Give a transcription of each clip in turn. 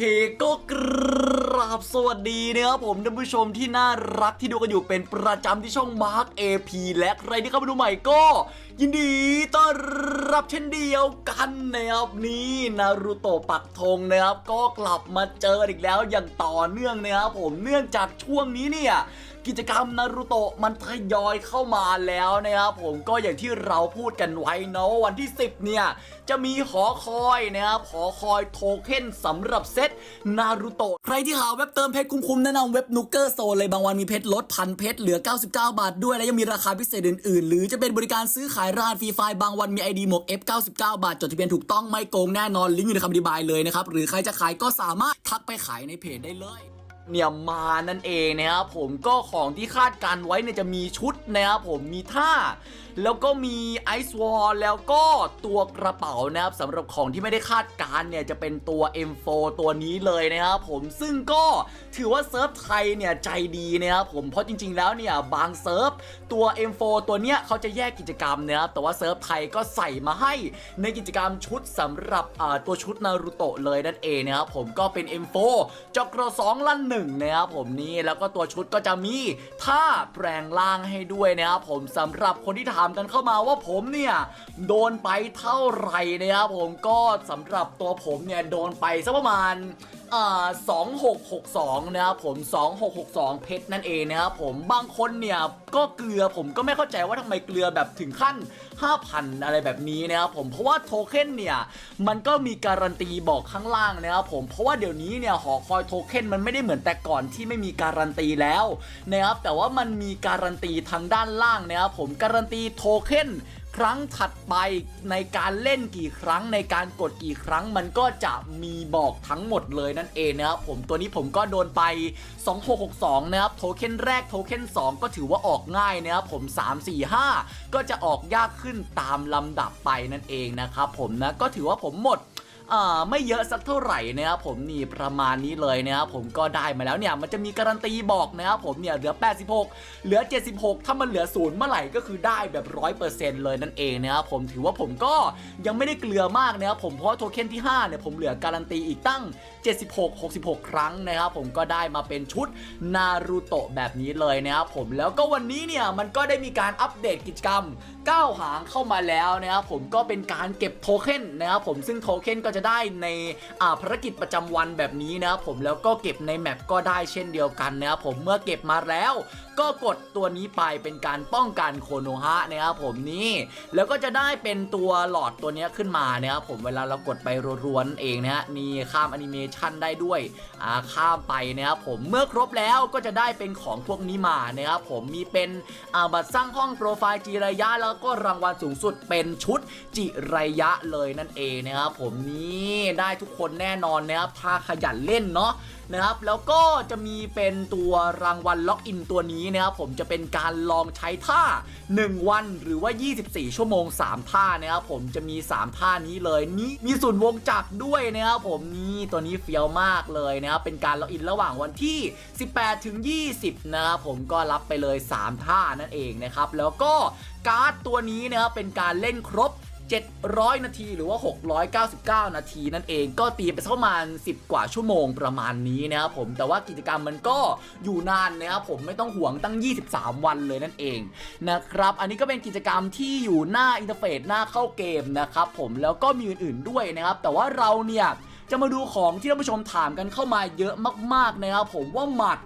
เคก็กราบสวัสดีนะครับผมท่านผู้ชมที่น่ารักที่ดูกันอยู่เป็นประจำที่ช่อง Mark AP และใครที่เข้ามาดูใหม่ก็ ยินดีต้อนรับเช่นเดียวกันนะครับนี่นารูโตะปักธงนะครับก็กลับมาเจออีกแล้วอย่างต่อเนื่องนะครับผมเนื่องจากช่วงนี้เนี่ยกิจกรรมนารูโตะมันทยอยเข้ามาแล้วนะครับผมก็อย่างที่เราพูดกันไว้เนาะวันที่ 10 เนี่ย จะมีหอคอยนะครับหอคอยโทเค็นสำหรับเซตนารูโตะใครที่หาเว็บเติมเพชรคุ้มๆแนะนำเว็บนุกเกอร์โซเลยบางวันมีเพชรลดพันเพชรเหลือ 99 บาทด้วย และยังมีราคาพิเศษอื่นๆ หรือจะเป็นบริการซื้อขายรหัสฟรีไฟล์บางวันมี ID หมวก F99 บาท จดทะเบียนถูกต้องไม่โกงแน่นอนลิงก์อยู่ในคำอธิบายเลยนะครับหรือใครจะขายก็สามารถทักไปขายในเพจได้เลย เนี่ยมานั่นเองนะครับผมก็ของที่คาดการไว้เนี่ยจะมีชุดนะครับผมมีท่า แล้วก็มีไอซ์วอลแล้วก็ตัวกระเป๋านะครับสำหรับของที่ไม่ได้คาดการเนี่ยจะเป็นตัว M4 ตัวนี้เลยนะครับผมซึ่งก็ถือว่าเซิร์ฟไทยเนี่ยใจดีนะครับผมเพราะจริง ๆ แล้วเนี่ยบางเซิร์ฟตัว M4 ตัวเนี้ยเขาจะแยกกิจกรรมนะครับแต่ว่าเซิร์ฟไทยก็ใส่มาให้ในกิจกรรมชุดสำหรับตัวชุดนารูโตะเลยนั่นเองนะครับผมก็เป็น M4 จอกรสองลั่นหนึ่งนะครับผมนี่แล้วก็ตัวชุดก็จะมีท่าแปลงร่างให้ด้วยนะครับผมสำหรับคนที่ถามกันเข้ามาว่าผมเนี่ยโดนไปเท่าไหร่นะครับผมก็สำหรับตัวผมเนี่ยโดนไปสักประมาณ อ่า2662 นะครับผม 2662 เพชรนั่นเองนะครับผมบางคนเนี่ยก็เกลือผมก็ไม่เข้าใจว่าทำไมเกลือแบบถึงขั้น 5,000 อะไรแบบนี้นะครับผมเพราะว่าโทเค็นเนี่ยมันก็มีการันตีบอกข้างล่างนะครับผมเพราะว่าเดี๋ยวนี้เนี่ยหอคอยโทเค็นมันไม่ได้เหมือนแต่ก่อนที่ไม่มีการันตีแล้วนะครับแต่ว่ามันมีการันตีทางด้านล่างนะครับผมการันตีโทเค็นครั้งถัดไปในการเล่นกี่ครั้งในการกดกี่ครั้งมันก็จะมีบอกทั้งหมดเลยนั่นเองนะครับผมตัวนี้ผมก็โดนไป 2662 นะครับโทเค็นแรกโทเค็น2 ก็ถือว่าออกง่ายนะครับผม 3 4 5 ก็จะออกยากขึ้นตามลำดับไปนั่นเองนะครับผมนะก็ถือว่าผมหมด อ่าไม่เยอะสักเท่าไหร่นะครับผมนี่ประมาณนี้เลยนะครับผมก็ได้มาแล้วเนี่ยมันจะมีการันตีบอกนะครับผมเนี่ยเหลือ 86 เหลือ 76 ถ้ามันเหลือศูนย์เมื่อไหร่ก็คือได้แบบ 100%เลยนั่นเองนะครับผมถือว่าผมก็ยังไม่ได้เกลือมากนะครับผมเพราะโทเค็นที่5เนี่ยผมเหลือการันตีอีกตั้ง 76 66 ครั้งนะครับผมก็ได้มาเป็นชุดนารูโตะแบบนี้เลยนะครับผมแล้วก็วันนี้เนี่ยมันก็ได้มีการอัปเดตกิจกรรม 9 หางเข้ามาแล้วนะครับผมก็เป็นการเก็บโทเค็นนะครับผมซึ่งโทเค็นก็จะได้ในอ่าภารกิจประจำวันแบบนี้นะครับผมแล้วก็เก็บในแมปก็ได้เช่นเดียวกันนะครับผมเมื่อเก็บมาแล้ว ก็กดตัวนี้ไปเป็นการป้องกันโคโนฮะนะครับผมนี่แล้วก็จะได้เป็นตัวหลอดตัวนี้ขึ้นมานะครับผมเวลาเรากดไปรัวๆเองนะฮะนี่ข้ามแอนิเมชันได้ด้วยอ่าข้ามไปนะครับผมเมื่อครบแล้วก็จะได้เป็นของพวกนี้มานะครับผมมีเป็นอ่าบัตรสร้างห้องโปรไฟล์จีระยะแล้วก็รางวัลสูงสุดเป็นชุดจิระยะเลยนั่นเองนะครับผมนี่ได้ทุกคนแน่นอนนะครับถ้าขยันเล่นเนาะนะครับแล้วก็จะมีเป็นตัวรางวัลล็อกอินตัวนี้นะครับผมจะเป็นการลองใช้ท่า 1 วันหรือว่า 24 ชั่วโมง 3 ท่านะครับผมจะมี 3 ท่านี้เลยนี่มีส่วนวงจักรด้วยนะครับผมนี่ตัวนี้เฟี้ยวมากเลยนะครับเป็นการล็อกอินระหว่างวันที่ 18 ถึง 20 นะครับผมก็รับไปเลย 3 ท่านั่นเองนะครับแล้วก็การ์ดตัวนี้นะครับเป็นการเล่นครบ 700 นาทีหรือว่า 699 นาทีนั่นเอง ก็ตีไปประมาณ 10 กว่าชั่วโมงประมาณนี้นะครับผมแต่ว่ากิจกรรมมันก็อยู่นานนะครับผมไม่ต้องห่วงตั้ง 23 วันเลยนั่นเองนะครับอันนี้ก็เป็นกิจกรรมที่อยู่หน้าอินเทอร์เฟซหน้าเข้าเกมนะครับผมแล้วก็มีอื่นๆด้วยนะครับแต่ว่าเราเนี่ย จะมาดูของที่ท่านผู้ชมถามกันเข้ามาเยอะมากๆนะครับผมว่าหมัด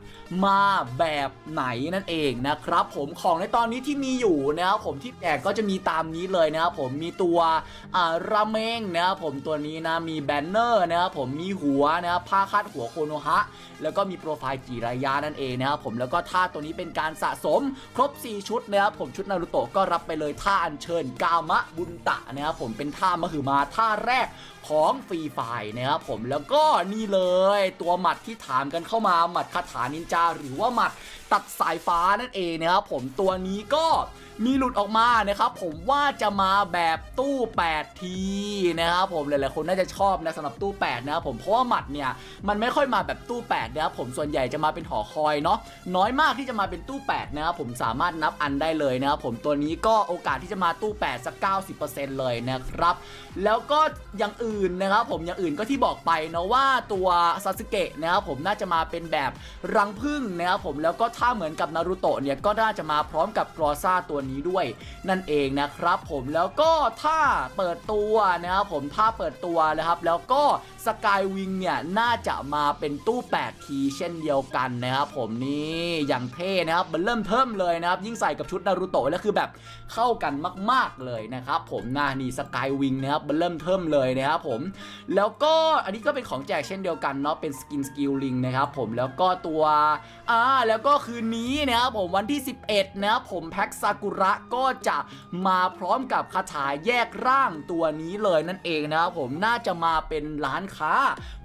มาแบบไหนนั่นเองนะครับผมของในตอนนี้ที่มีอยู่นะครับผมที่แจกก็จะมีตามนี้เลยนะครับผมมีตัวอ่าราเมงนะครับผมตัวนี้นะมีแบนเนอร์นะครับผมมีหัวนะครับผ้าคาดหัวโคโนฮะแล้วก็มีโปรไฟล์จิรายานั่นเองนะครับผมแล้วก็ท่าตัวนี้เป็นการสะสมครบ 4 ชุดนะครับผมชุดนารูโตะก็รับไปเลยท่าอัญเชิญกามะบุญตะนะครับผมเป็นท่ามหึมาท่าแรกของฟรีไฟล์นะครับผมแล้วก็นี่เลยตัวหมัดที่ถามกันเข้ามาหมัดคาถานินจาหรือว่าหมัดตัดสายฟ้านั่นเองนะครับผมตัวนี้ก็ มีหลุดออกมานะครับผมว่าจะมาแบบตู้ 8 ทีนะครับผมหลายๆคนน่าจะชอบนะสำหรับตู้ 8 นะครับผมเพราะว่าหมัดเนี่ยมันไม่ค่อยมาแบบตู้ 8 นะครับผมส่วนใหญ่จะมาเป็นหอคอยเนาะน้อยมากที่จะมาเป็นตู้ 8 นะครับผมสามารถนับอันได้เลยนะครับผมตัวนี้ก็โอกาสที่จะมาตู้ 8 สัก 90%เลยนะครับแล้วก็อย่างอื่นนะครับผมอย่างอื่นก็ที่บอกไปเนาะว่าตัวซาสึเกะนะครับผมน่าจะมาเป็นแบบรังผึ้งนะครับผมแล้วก็ถ้าเหมือนกับนารูโตะเนี่ยก็น่าจะมาพร้อมกับกรอซ่าตัวนี้ด้วยนั่นเองนะครับผมแล้วก็ถ้าเปิดตัวนะครับผมถ้าเปิดตัวนะครับแล้วก็สกายวิงเนี่ยน่าจะมาเป็นตู้ 8 ทีเช่นเดียวกันนะครับผมนี่อย่างเท่นะครับมันเริ่มเทิมเลยนะครับยิ่งใส่กับชุดนารูโตะแล้วคือแบบเข้ากันมาก ๆเลยนะครับผมนะนี่สกายวิงนะครับมันเริ่มเทิมเลยนะครับผมแล้วก็อันนี้ก็เป็นของแจกเช่นเดียวกันเนาะเป็นสกินสกิลลิงนะครับผมแล้วก็ตัวอ่าแล้วก็คืนนี้นะครับผมวันที่ 11นะครับผมแพ็กซากุระก็จะมาพร้อมกับคาถาแยกร่างตัวนี้เลยนั่นเองนะครับผมน่าจะมาเป็นร้านค้า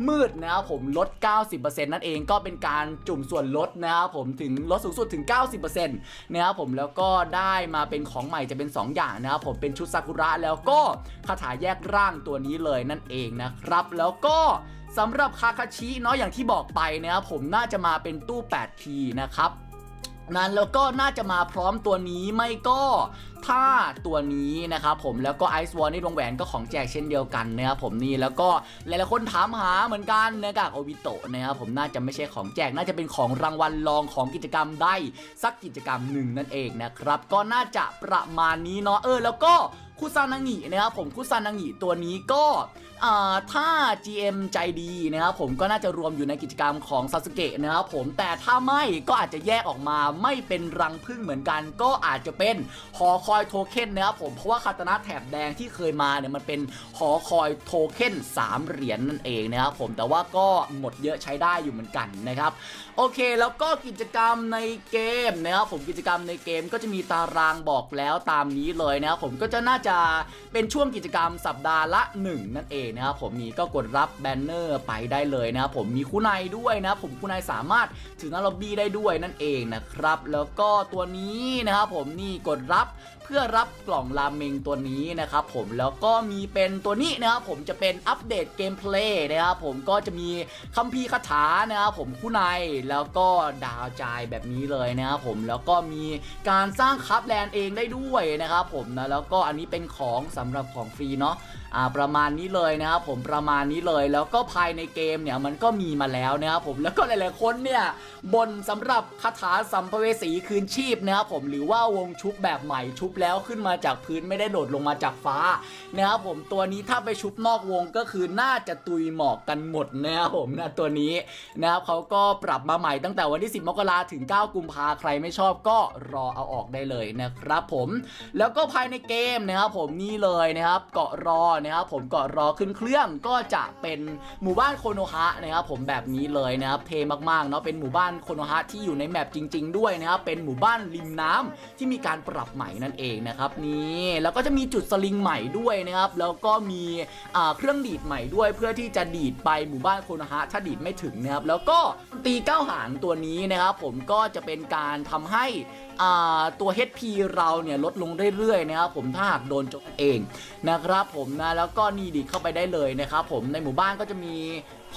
มืดนะครับผมลด 90%นั่นเองก็เป็นการจุ่มส่วนลดนะครับผมถึงลดสูงสุดถึง 90%นะครับผมแล้วก็ได้มาเป็นของใหม่จะเป็น 2 อย่างนะครับผมเป็นชุดซากุระแล้วก็คาถาแยกร่างตัวนี้เลยนั่นเองนะครับ แล้วก็สำหรับคาคาชิเนาะอย่างที่บอกไปนะครับผมน่าจะมาเป็นตู้8ทีนะครับ นั้นแล้วก็น่าจะมาพร้อมตัวนี้ไม่ก็ถ้าตัวนี้นะครับผมแล้วก็ไอซ์วอลนี่วงแหวนก็ของแจกเช่นเดียวกันนะครับผมนี่แล้วก็หลายๆคนถามหาเหมือนกันน้ากากโอบิโตะนะครับผมน่าจะไม่ใช่ของแจกน่าจะเป็นของรางวัลรองของกิจกรรมได้สักกิจกรรมหนึ่งนั่นเองนะครับก็น่าจะประมาณนี้เนาะเออแล้วก็ คุซานางินะครับผมคุซานางิตัวนี้ก็อ่าถ้า GM ใจดีนะครับผมก็น่าจะรวมอยู่ในกิจกรรมของซาสึเกะนะครับผมแต่ถ้าไม่ก็อาจจะแยกออกมาไม่เป็นรังพึ่งเหมือนกัน ก็อาจจะเป็นหอคอยโทเค็นนะครับผมเพราะว่าคาตานะแถบแดงที่เคยมาเนี่ยมันเป็นหอคอยโทเค็น3เหรียญนั่นเองนะครับผมแต่ว่าก็หมดเยอะใช้ได้อยู่เหมือนกันนะครับโอเคแล้วก็กิจกรรมในเกมนะครับผมกิจกรรมในเกมก็จะมีตารางบอกแล้วตามนี้เลยนะครับผมก็จะน่าจะเป็นช่วงกิจกรรมสัปดาห์ละ 1 นั่นเองนะครับผมมีก็กดรับแบนเนอร์ไปได้เลยนะครับผมมีคู่ในด้วยนะผมคู่ในสามารถถึงหน้าล็อบบี้ได้ด้วยนั่นเองนะครับแล้วก็ตัวนี้นะครับผมนี่กดรับ พื่อรับกล่องราเมงตัวนี้นะครับผมแล้วก็มีเป็นตัวนี้นะครับผมจะเป็นอัปเดตเกมเพลย์นะครับผมก็จะมีคัมภีร์คาถานะครับผมคู่ในแล้วก็ดาวจายแบบนี้เลยนะครับผมแล้วก็มีการสร้างคัพแลนด์เองได้ด้วยนะครับผมนะแล้วก็อันนี้เป็นของสำหรับของฟรีเนาะ อ่าประมาณนี้เลยนะครับผมประมาณนี้เลยแล้วก็ภายในเกมเนี่ยมันก็มีมาแล้วนะครับผมแล้วก็หลายๆคนเนี่ยบนสำหรับคาถาสัมภเวสีคืนชีพนะครับผมหรือว่าวงชุบแบบใหม่ชุบแล้วขึ้นมาจากพื้นไม่ได้โดดลงมาจากฟ้านะครับผมตัวนี้ถ้าไปชุบนอกวงก็คือน่าจะตุยหมอกกันหมดนะครับผมนะตัวนี้นะครับเขาก็ปรับมาใหม่ตั้งแต่วันที่ 10 มกราถึง 9 กุมภาใครไม่ชอบก็รอเอาออกได้เลยนะครับผมแล้วก็ภายในเกมนะครับผมนี่เลยนะครับเกาะรอนะครับผมเกาะรอขึ้นเครื่องก็จะเป็นหมู่บ้านโคโนฮะนะครับผมแบบนี้เลยนะครับเทมากๆเนาะเป็นหมู่บ้านโคโนฮะที่อยู่ในแมปจริง ๆ ด้วยนะครับเป็นหมู่บ้านริมน้ำที่มีการปรับใหม่นั่นเองนะครับนี่แล้วก็จะมีจุดสลิงใหม่ด้วยนะครับแล้วก็มีเครื่องดีดใหม่ด้วยเพื่อที่จะดีดไปหมู่บ้านโคโนฮะถ้าดีดไม่ถึงนะครับแล้วก็ตีเก้าหางตัวนี้นะครับผมก็จะเป็นการทำให้ตัว HP เราเนี่ยลดลงเรื่อยๆนะครับผมถ้าหากโดนโจมเองนะครับผมนะแล้วก็นี่ดิเข้าไปได้เลยนะครับผมในหมู่บ้านก็จะมี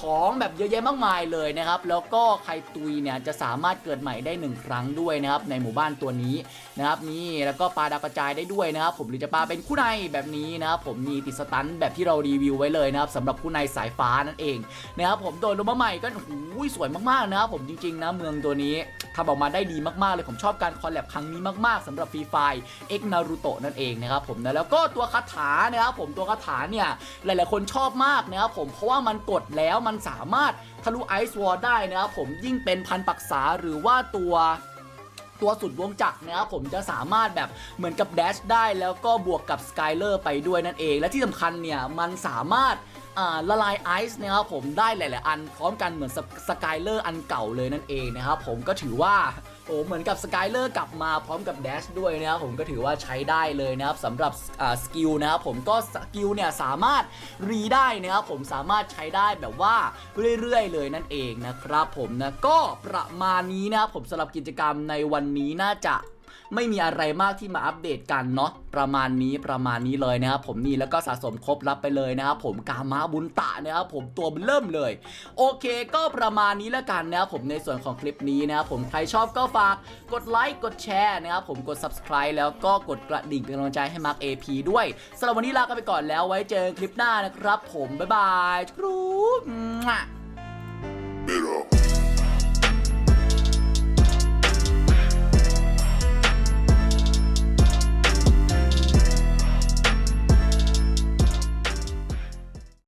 ของแบบเยอะแยะมากมายเลยนะครับ แล้วก็ใครตุยเนี่ยจะสามารถเกิดใหม่ได้หนึ่งครั้งด้วยนะครับในหมู่บ้านตัวนี้นะครับนี่แล้วก็ปลาดาวกระจายได้ด้วยนะครับผมหรือจะปลาเป็นคู่ในแบบนี้นะครับผมมีติดสตันแบบที่เรารีวิวไว้เลยนะครับสำหรับคู่ในสายฟ้านั่นเองนะครับผมโดยลงมาใหม่ก็โอ้โหสวยมากๆนะครับผมจริงๆนะเมืองตัวนี้ทำออกมาได้ดีมากๆเลยผมชอบการคอลแลบครั้งนี้มากๆสำหรับฟรีไฟเอ็กนารูโตะนั่นเองนะครับผมนะแล้วก็ตัวคาถานะครับผมตัวคาถาเนี่ยหลายๆคนชอบมากนะครับผมเพราะว่ามันกดแล้วมันสามารถทะลุไอซ์วอลได้นะครับผมยิ่งเป็นพันปักษาหรือว่าตัวตัวสุดวงจักรนะครับผมจะสามารถแบบเหมือนกับแดชได้แล้วก็บวกกับสกายเลอร์ไปด้วยนั่นเอง และที่สำคัญเนี่ยมันสามารถ ละลายไอซ์นะครับผมได้หลาย ๆ อันพร้อมกันเหมือนสกายเลอร์อันเก่าเลยนั่นเองนะครับผมก็ถือว่าโอ้เหมือนกับสกายเลอร์กลับมาพร้อมกับแดชด้วยนะครับผมก็ถือว่าใช้ได้เลยนะครับสำหรับสกิลนะครับผมก็สกิลเนี่ยสามารถรีได้นะครับผมสามารถใช้ได้แบบว่าเรื่อย ๆ เลยนั่นเองนะครับผมนะก็ประมาณนี้นะครับผมสำหรับกิจกรรมในวันนี้น่าจะ ไม่มีอะไรมากที่มาอัปเดตกันเนาะประมาณนี้ประมาณนี้เลยนะครับผมนี่แล้วก็สะสมครบรับไปเลยนะครับผมกามาบุญตะนะครับผมตัวเริ่มเลย โอเคก็ประมาณนี้แล้วกันนะครับผมในส่วนของคลิปนี้นะครับผมใครชอบก็ฝากกดไลค์กดแชร์นะครับผมกด subscribe แล้วก็กดกระดิ่งเป็นกำลังใจให้มาร์ก AP ด้วยสำหรับวันนี้ลากันไปก่อนแล้วไว้เจอกันคลิปหน้านะครับ ผมบ๊ายบายคน Bitter.